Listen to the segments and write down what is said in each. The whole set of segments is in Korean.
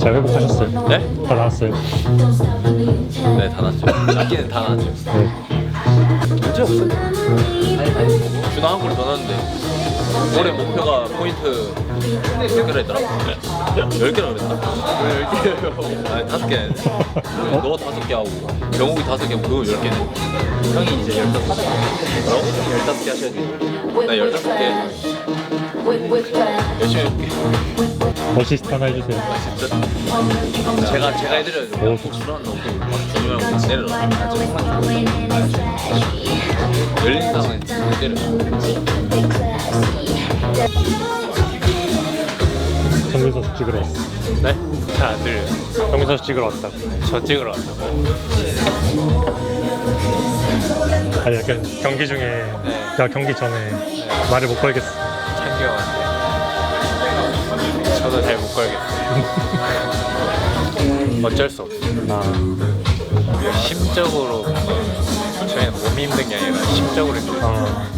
잘 회복하셨어요? 네? 다 나왔어요? 네, 다 났죠. 작기는 다 났죠. 네. 문제 없어요. 준호 한 골을 더 넣었는데 올해 목표가 포인트 몇 개라 했더라? 열 개라 그랬나? 왜 10개예요? 아니 다섯 개. 너 다섯 개 하고 경욱이 다섯 개 하고 그거 열 개네. 형이 이제 열다섯 개. 뭐라고? 열다섯 개 하셔야지. 나 열다섯 개 열심히 해볼게. 어시스트 하나 해주세요. 진짜 제가 제가 해드려야죠. 오. 복수를 막 중요한 거 내려라. 열린 상황에 때려. 선수 찍으러 왔어. 네? 잘안 들려. 정민 선수 찍으러 왔다고. 저 찍으러 왔다고. 아니 약간 경기 중에, 네. 야 경기 전에 말을 못 걸겠어. 참교환데. 저도 잘 못 걸겠어요. 어쩔 수 없어. 아, 심적으로 저희는 몸이 힘든 게 아니라 심적으로 힘들어. 아,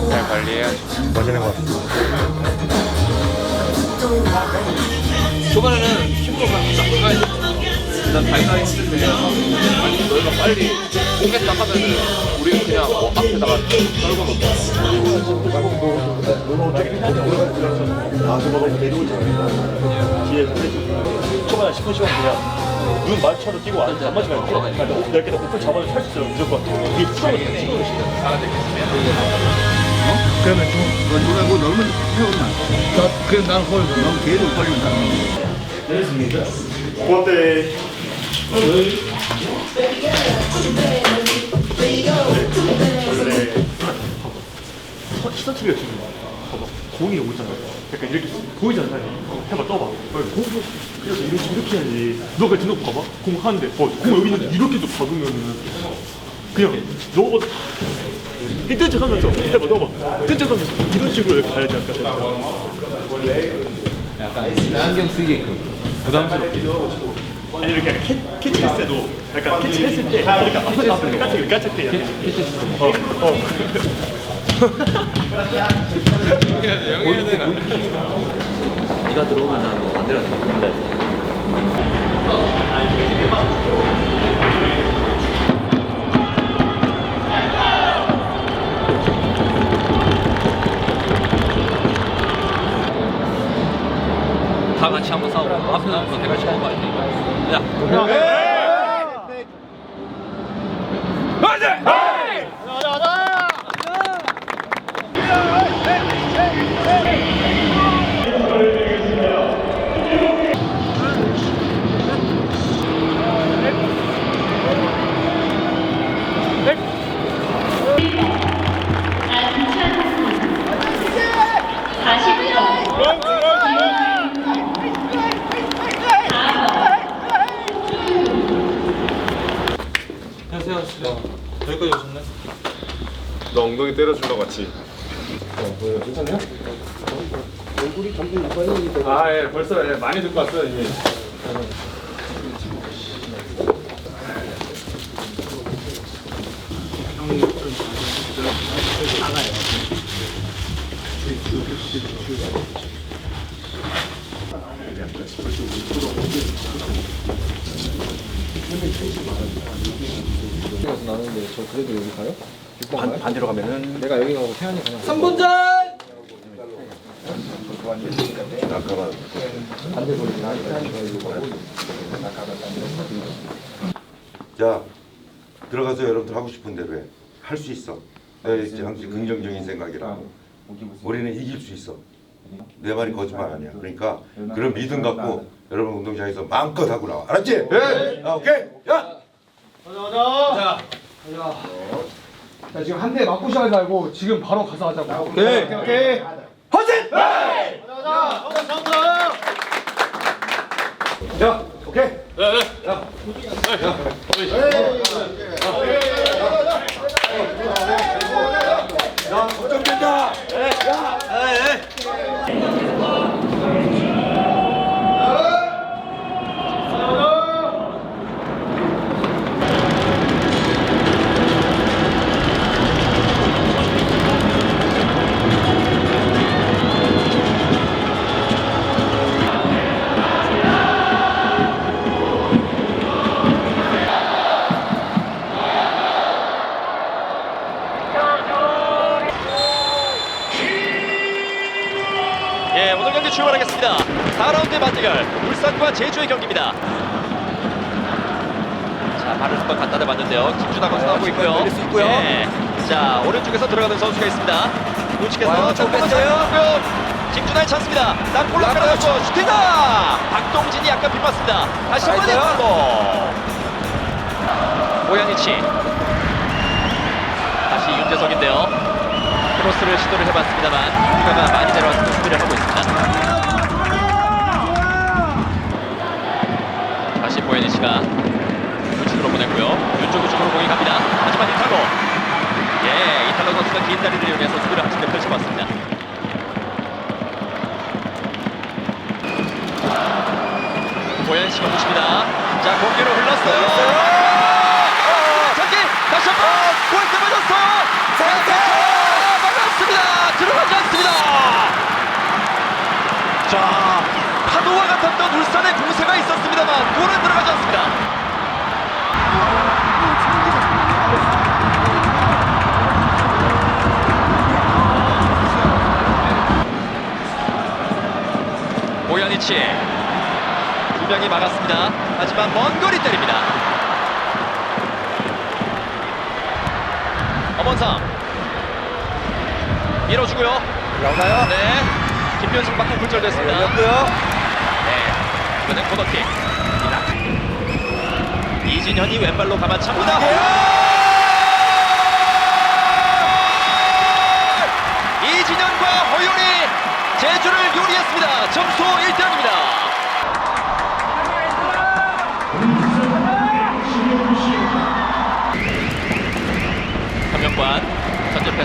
잘 관리해야죠. 멋있는 것 같아. 초반에는 힘으로 가면 나가야지. 일단 다이나이 했을 때 아니 너희가 빨리 오겠다 하면은 우리는 그냥 뭐 앞에다가 떨궈 놓자. 뒤에 초반에 10분 시간 그냥 눈 마주쳐도 뛰고 안 맞으면 뛰어 이렇게 오픈 잡아도 찰수 있어요 무조건 이게 돼찍 어도 그러면 좀 누가 뭐 너무 해오나? 그럼 나는 홀 너무 계속 걸리면 나는. 고맙대. 시선치기가 지금 봐봐 공이 오고 있잖아 약간 이렇게 보이잖아요 해봐 떠봐. 공 그래서 이렇게 이렇게 해야지. 너 그냥 등록 봐봐. 공 하는데 어, 공 여기 있는데 이렇게 좀 잡으면은 그냥 너가 뜬 척하면서 해봐 너봐 뜬 척하면서 이런 식으로 이렇게 가야지 아까 약간 신경 쓰게끔 부담스럽게. 아니 이렇게 캐, 캐치했을 때도 약간 캐치했을 때 이렇게 앞에 앞에 까짝 까짝 때 어, 어. 네가 들어오면 나는 안 들어간다. 다 같이 한번 싸우고 앞에 나온 거 대같이 한번 봐야 돼. 야, 너 아, 예, 벌써 예, 많이 듣고 왔어요, 이미. 나는데 저 그래도 여기 가요? 반, 반대로 가면은 내가 여기 가고 태현이 그냥 3분전! 자 들어가서 여러분들 하고 싶은 대로 해. 할 수 있어. 내 이제 항상 긍정적인 생각이라. 우리는 이길 수 있어. 내 말이 거짓말 아니야. 그러니까 그런 믿음 갖고 여러분 운동장에서 마음껏 하고 나와. 알았지? 네. 아, 오케이. 야. 자, 지금 한 대 맞고 시작하지 말고 지금 바로 가서 하자고. 오케이. 오케이. 오케이. 화이팅! 자 오케이 야 걱정 된다 출 제주의 경기입니다. 자, 발을 한번 갖다 대봤는데요. 김준하가 나오고 있고요. 수 있고요. 예. 자, 오른쪽에서 들어가는 선수가 있습니다. 우측에서 좀 뺐어요. 김준하의 찬스입니다. 땅볼로 깔아놨고 슈팅다! 박동진이 약간 빗맞습니다. 다시 한번. 골. 오야니치. 다시 윤재석인데요. 크로스를 시도를 해봤습니다만 누가가 많이 내려와서 수비를 하고 있습니다. 보야니치가 우측으로 보냈고요. 왼쪽 우측으로 공이 갑니다. 하지만 이탈로. 예, 이탈로 선수가 긴 다리를 이용해서 수비를 한층 더 펼쳐봤습니다. 보현 씨가 붙입니다. 자, 공기로 흘렀어요. 막았습니다. 하지만 먼 거리 때립니다. 엄원상 밀어주고요. 나오나요? 네. 김현승 바깥 굴절됐습니다. 열렸고요. 네. 이번엔 코너킥. 이진현이 왼발로 가만찹니다. 이진현과 허윤이 제주를 요리했습니다. 점수 1대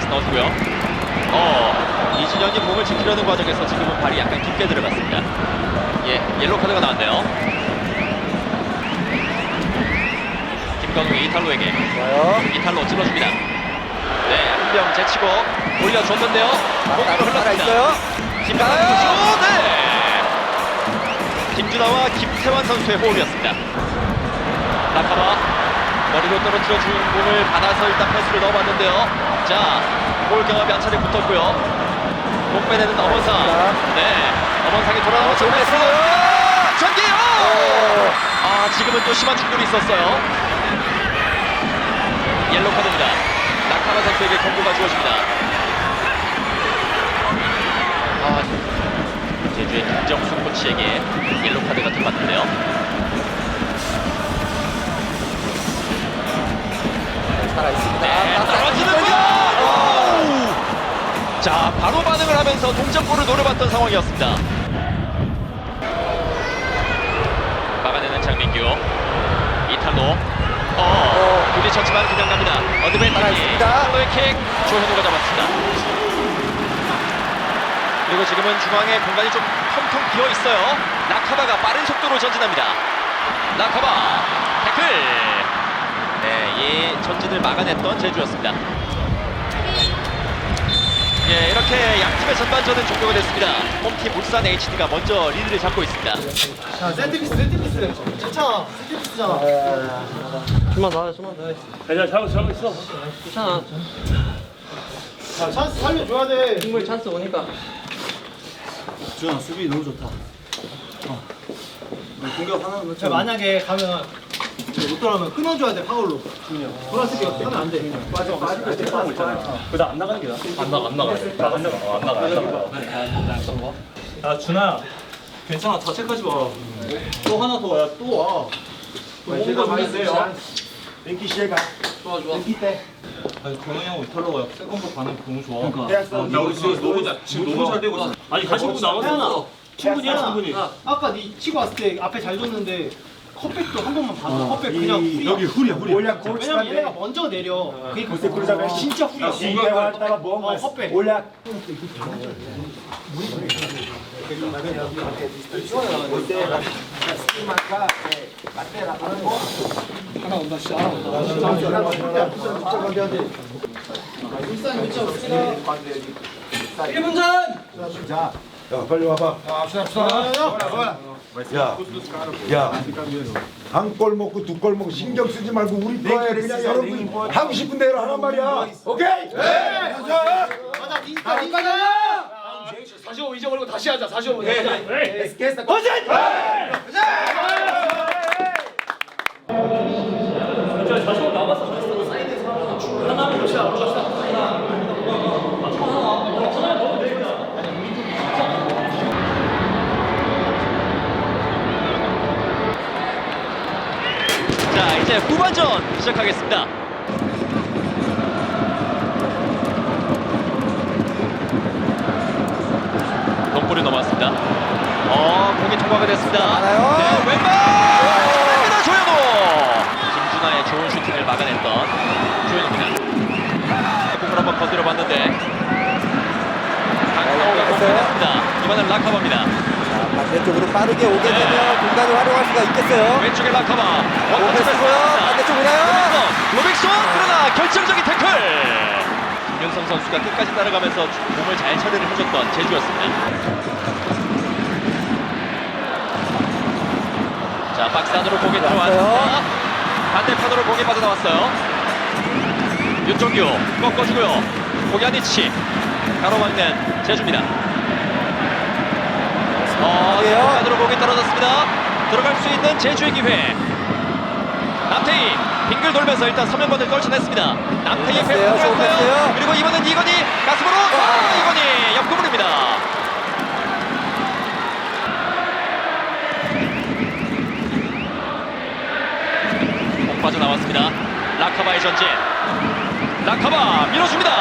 넣어주고요. 어, 이진현이 몸을 지키려는 과정에서 지금은 발이 약간 깊게 들어갔습니다. 예, 옐로 카드가 나왔네요. 김건웅이 이탈로에게. 이탈로 찔러줍니다. 네, 한명 제치고 올려줬는데요. 공으로 따라 흘렀습니다. 있어요. 김준하 선수, 네. 김준하와 김태환 선수의 호흡이었습니다. 나카바 머리로 떨어뜨려 준 공을 받아서 일단 패스를 넣어봤는데요. 자, 골 경합이 한 차례 붙었고요. 공 빼내는 엄원상. 네, 좋은 패스. 패스예요. 전기요. 아, 지금은 또 심한 충돌이 있었어요. 옐로 카드입니다. 나카바 선수에게 경고가 주어집니다. 아, 제주의 김정수 코치에게 옐로 카드가 들어갔는데요. 살아있습니다. 네, 자, 바로 반응을 하면서 동점골을 노려봤던 상황이었습니다. 막아내는 장민규. 이탈로. 어, 부딪혔지만 그냥 갑니다. 어드밴티지. 살아있습니다. 이탈로의 킥. 조현우가 잡았습니다. 그리고 지금은 중앙에 공간이 좀 텅텅 비어 있어요. 나카바가 빠른 속도로 전진합니다. 나카바 태클. 네, 이 전진을 막아냈던 제주였습니다. 예, 이렇게 양팀의 전반전은 종료가 됐습니다. 홈팀 울산 HD가 먼저 리드를 잡고 있습니다. 자, 세트피스, 세트피스. 괜찮아. 세트피스잖아. 좀만 더, 좀만 더. 야, 잘하고 잘하고 있어. 괜찮아. 자, 찬스 살려줘야 돼. 충분히 찬스 오니까. 주현아 수비 너무 좋다. 어. 공격 하나는 넣자. 자, 만약에 가면 못 돌아오면 끊어줘야 돼, 파울로. 돌았을 때 하면 안 돼. 맞아, 맞아. 그다 안 나가는 게 나아. 안 나가 안 나가. 안 나가. 어, 안 나가. 안 나가. 야, 준아. 괜찮아. 자책하지 마. 또 하나 더. 야, 또 와. 또 제가 많이 세요. 랭키 시에가. 좋아, 좋아. 랭키 때. 아니, 경영이 형 이탈로가 세컨볼 반응 너무 좋아. 그러니까. 야, 우리 지금 너무 잘, 지금 너무 잘 되고 있어. 아니, 다시 한번 나가서 충분히 충분히. 아까 네 치고 왔을 때 앞에 잘 줬는데 컵백도 한 번만 봐줘. 컵백 그냥 후리야. 여기 후리야 후리. 왜냐면 얘네가 먼저 내려. 그러니까 그러자면 진짜 후리야. 공격을 어, 컵백. 야 빨리 와봐. 야, 야, 한 골 먹고 두 골 먹고 신경 쓰지 말고 우리 거에 그냥 여러분 하고 싶은 대로 하란 말이야. 오케이? 네. 가자, 니가 니가. 45 잊어버리고 다시 하자 45 네, 네. 자, 이 제 후반전 시작하겠습니다. 동골이 넘어왔습니다. 어, 공이 통과가 됐습니다. 네, 왼발! 축구입니다, 조현우! 김준하의 좋은 슈팅을 막아냈던 조현우입니다. 공을 한번 건드려 봤는데 강타오가 공격했습니다. 이번엔 라카바입니다. 반대쪽으로 빠르게 오게 되면 공간을 활용할 수가 있겠어요. 왼쪽에 라카바 오겠어요. 반대쪽 오나요? 로백손 그러나 결정적인 태클. 김윤성 선수가 끝까지 따라가면서 공을 잘 처리를 해줬던 제주였습니다. 자 박스 안으로 공이 들어왔습니다. 반대편으로 공이 빠져나왔어요. 윤종규 꺾어주고요. 고기아니치 가로막는 제주입니다 어? 안으로 공이 떨어졌습니다 들어갈 수 있는 제주의 기회 남태희 빙글 돌면서 일단 서면권을 떨쳐냈습니다. 남태희의. 좋았어요. 그리고 이번엔 이건희 가슴으로 아, 이건희 옆구물입니다. 공 빠져나왔습니다. 라카바의 전진. 라카바 밀어줍니다.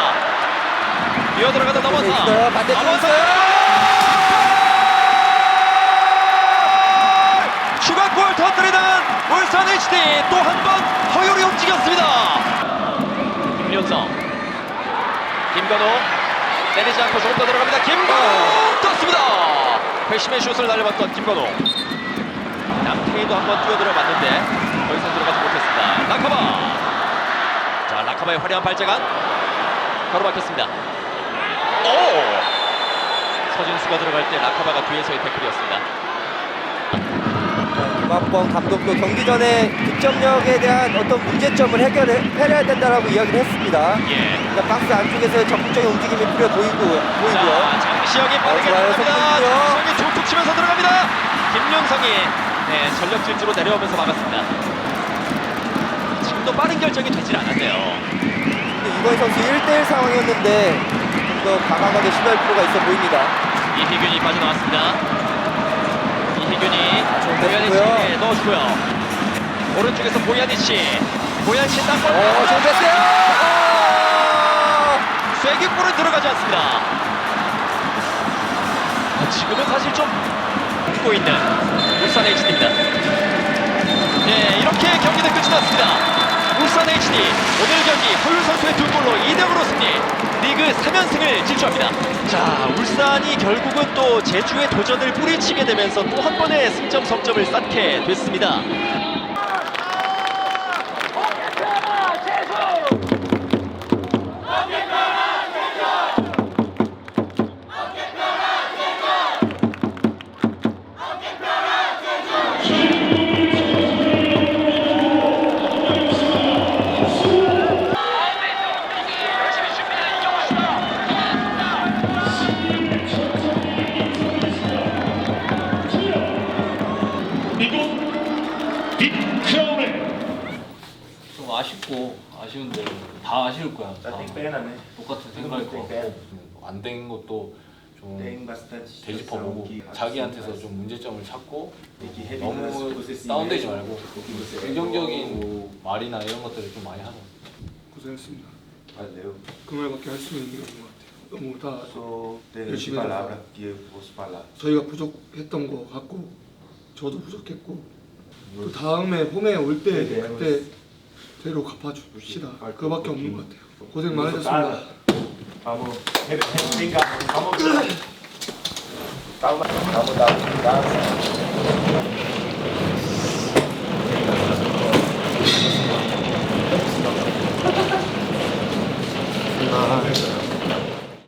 뛰어 들어가다 넘어서 넘어서 있어요. 추가골 터뜨리는 울산 HD 또 한 번 허율이 움직였습니다. 김윤성, 김건호 때리지 않고 조금 더 들어갑니다. 김건호 떴습니다. 회심의 슛을 날려봤던 김건호. 남태희도 한번 뛰어들어 봤는데 더 이상 들어가지 못했습니다. 라카바. 자 라카바의 화려한 발재간 가로막혔습니다. 오! 서진수가 들어갈 때 라카바가 뒤에서의 태클이었습니다. 김학범 감독도 경기 전에 득점력에 대한 어떤 문제점을 해결해, 해야 된다라고 이야기를 했습니다. 예. 그러니까 박스 안쪽에서 적극적인 움직임이 필요 보이고, 보이고요. 자, 장시영이 빠르게 어, 좋아요. 들어갑니다. 장시영이 툭툭 치면서 들어갑니다. 김윤성이 네, 전력 질주로 내려오면서 막았습니다. 지금도 빠른 결정이 되질 않았네요. 근데 이건 선수 1대1 상황이었는데 좀 더 과감하게 시도할 필요가 있어 보입니다. 이희균이 빠져나왔습니다. 이희균이 보야니 됐고요. 씨에 넣어주고요. 오른쪽에서 보야니 씨. 보야니 씨 땅볼. 어, 좀 됐어요! 어! 쐐기골은 들어가지 않습니다. 아, 지금은 사실 좀 웃고 있는 울산 HD입니다. 네, 이렇게 경기는 끝이 났습니다. 울산 HD 오늘 경기 허율 선수의 두 골로 2대0으로 승리. 리그 3연승을 질주합니다. 자, 울산이 결국은 또 제주의 도전을 뿌리치게 되면서 또 한 번의 승점 석점을 쌓게 됐습니다. 좀 아쉽고 아쉬운데 다 아쉬울 거야. 다 똑같은 생각일 거 같고. 안 된 것도 좀 되짚어보고 자기한테서 좀 문제점을 찾고 너무 다운되지 말고 긍정적인 뭐 말이나 이런 것들을 좀 많이 하자. 고생했습니다. 그 말밖에 할 수 있는 게 없는 것 같아요. 너무 다 열심히 해서 저희가 부족했던 거 같고 저도 부족했고 또 다음에 홈에 올때 그때 대로 갚아줍시다 그거밖에 없는 것 같아요 고생 많으셨습니다 Vamos, venga, vamos. Calma, calma, calma.